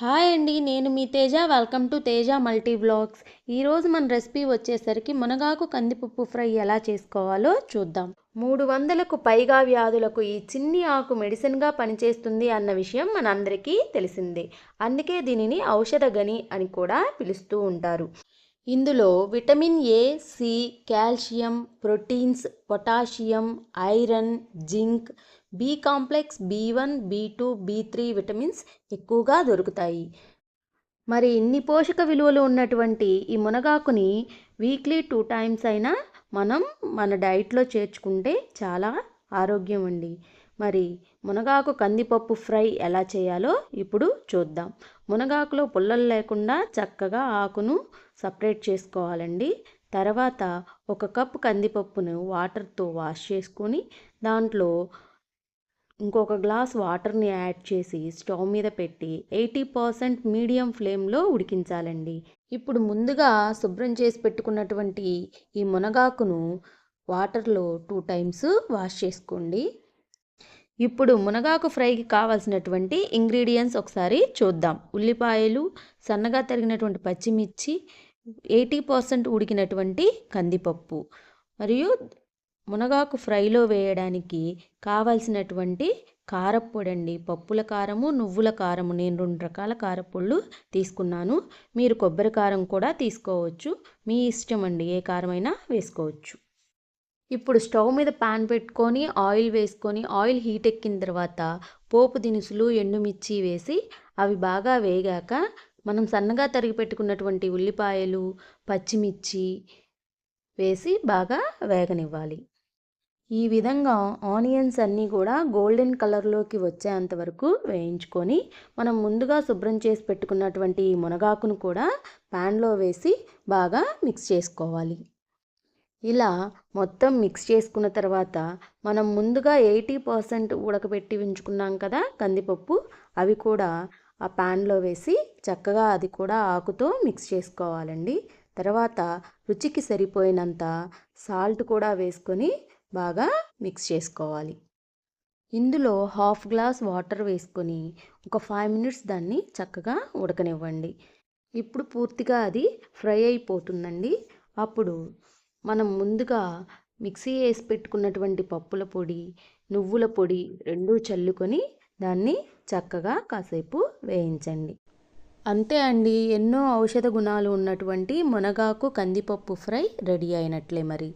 Hi అండి నేను మీ Teja. Welcome to Teja multi blogs. ఈరోజు మన రెసిపీ వచ్చేసరికి మునగాకు కందిపప్పు ఫ్రై ఎలా చేసుకోవాలో చూద్దాం. మూడు వందలకు పైగా వ్యాధులకు ఈ చిన్ని ఆకు మెడిసిన్గా పనిచేస్తుంది అన్న విషయం మనందరికీ తెలిసిందే. అందుకే దీనిని ఔషధ గని అని కూడా పిలుస్తూ ఉంటారు. ఇందులో vitamin A C calcium proteins potassium iron zinc B complex B one B two B three vitamins ఎక్కువగా దొరుకుతాయి. మరి ఇన్ని పోషక విలువలు ఉన్నటువంటి ఈ మునగాకుని వీక్లీ టూ టైమ్స్ అయినా మనం మన డైట్లో చేర్చుకుంటే చాలా ఆరోగ్యం అండి. మరి మునగాకు కందిపప్పు ఫ్రై ఎలా చేయాలో ఇప్పుడు చూద్దాం. మునగాకులో పుల్లలు లేకుండా చక్కగా ఆకును సపరేట్ చేసుకోవాలండి. తర్వాత ఒక కప్పు కందిపప్పును వాటర్తో వాష్ చేసుకొని దాంట్లో ఇంకొక గ్లాస్ వాటర్ని యాడ్ చేసి స్టవ్ మీద పెట్టి ఎయిటీ పర్సెంట్ మీడియం ఫ్లేమ్లో ఉడికించాలండి. ఇప్పుడు ముందుగా శుభ్రం చేసి పెట్టుకున్నటువంటి ఈ మునగాకును వాటర్లో టూ టైమ్స్ వాష్ చేసుకోండి. ఇప్పుడు మునగాకు ఫ్రైకి కావాల్సినటువంటి ఇంగ్రీడియంట్స్ ఒకసారి చూద్దాం. ఉల్లిపాయలు సన్నగా తరిగినటువంటి పచ్చిమిర్చి ఎయిటీ పర్సెంట్ ఉడికినటువంటి కందిపప్పు మరియు మునగాకు ఫ్రైలో వేయడానికి కావాల్సినటువంటి కారప్పొడి అండి పప్పుల కారము నువ్వుల కారము నేను రెండు రకాల కారపొళ్ళు తీసుకున్నాను. మీరు కొబ్బరి కారం కూడా తీసుకోవచ్చు. మీ ఇష్టం అండి ఏ కారమైనా వేసుకోవచ్చు. ఇప్పుడు స్టవ్ మీద పాన్ పెట్టుకొని ఆయిల్ వేసుకొని ఆయిల్ హీట్ ఎక్కిన తర్వాత పోపు దినుసులు ఎండుమిర్చి వేసి అవి బాగా వేగాక మనం సన్నగా తరిగి పెట్టుకున్నటువంటి ఉల్లిపాయలు పచ్చిమిర్చి వేసి బాగా వేగనివ్వాలి. ఈ విధంగా ఆనియన్స్ అన్నీ కూడా గోల్డెన్ కలర్లోకి వచ్చేంత వరకు వేయించుకొని మనం ముందుగా శుభ్రం చేసి పెట్టుకున్నటువంటి ఈ మునగాకును కూడా ప్యాన్లో వేసి బాగా మిక్స్ చేసుకోవాలి. ఇలా మొత్తం మిక్స్ చేసుకున్న తర్వాత మనం ముందుగా ఎయిటీ పర్సెంట్ ఉడకబెట్టి ఉంచుకున్నాం కదా కందిపప్పు అవి కూడా ఆ ప్యాన్లో వేసి చక్కగా అది కూడా ఆకుతో మిక్స్ చేసుకోవాలండి. తర్వాత రుచికి సరిపోయినంత సాల్ట్ కూడా వేసుకొని బాగా మిక్స్ చేసుకోవాలి. ఇందులో హాఫ్ గ్లాస్ వాటర్ వేసుకొని ఒక ఫైవ్ మినిట్స్ దాన్ని చక్కగా ఉడకనివ్వండి. ఇప్పుడు పూర్తిగా అది ఫ్రై అయిపోతుందండి. అప్పుడు మనం ముందుగా మిక్సీ వేసి పెట్టుకున్నటువంటి పప్పుల పొడి నువ్వుల పొడి రెండూ చల్లుకొని దాన్ని చక్కగా కాసేపు వేయించండి. అంతే అండి ఎన్నో ఔషధ గుణాలు ఉన్నటువంటి మునగాకు కందిపప్పు ఫ్రై రెడీ అయినట్లే మరి.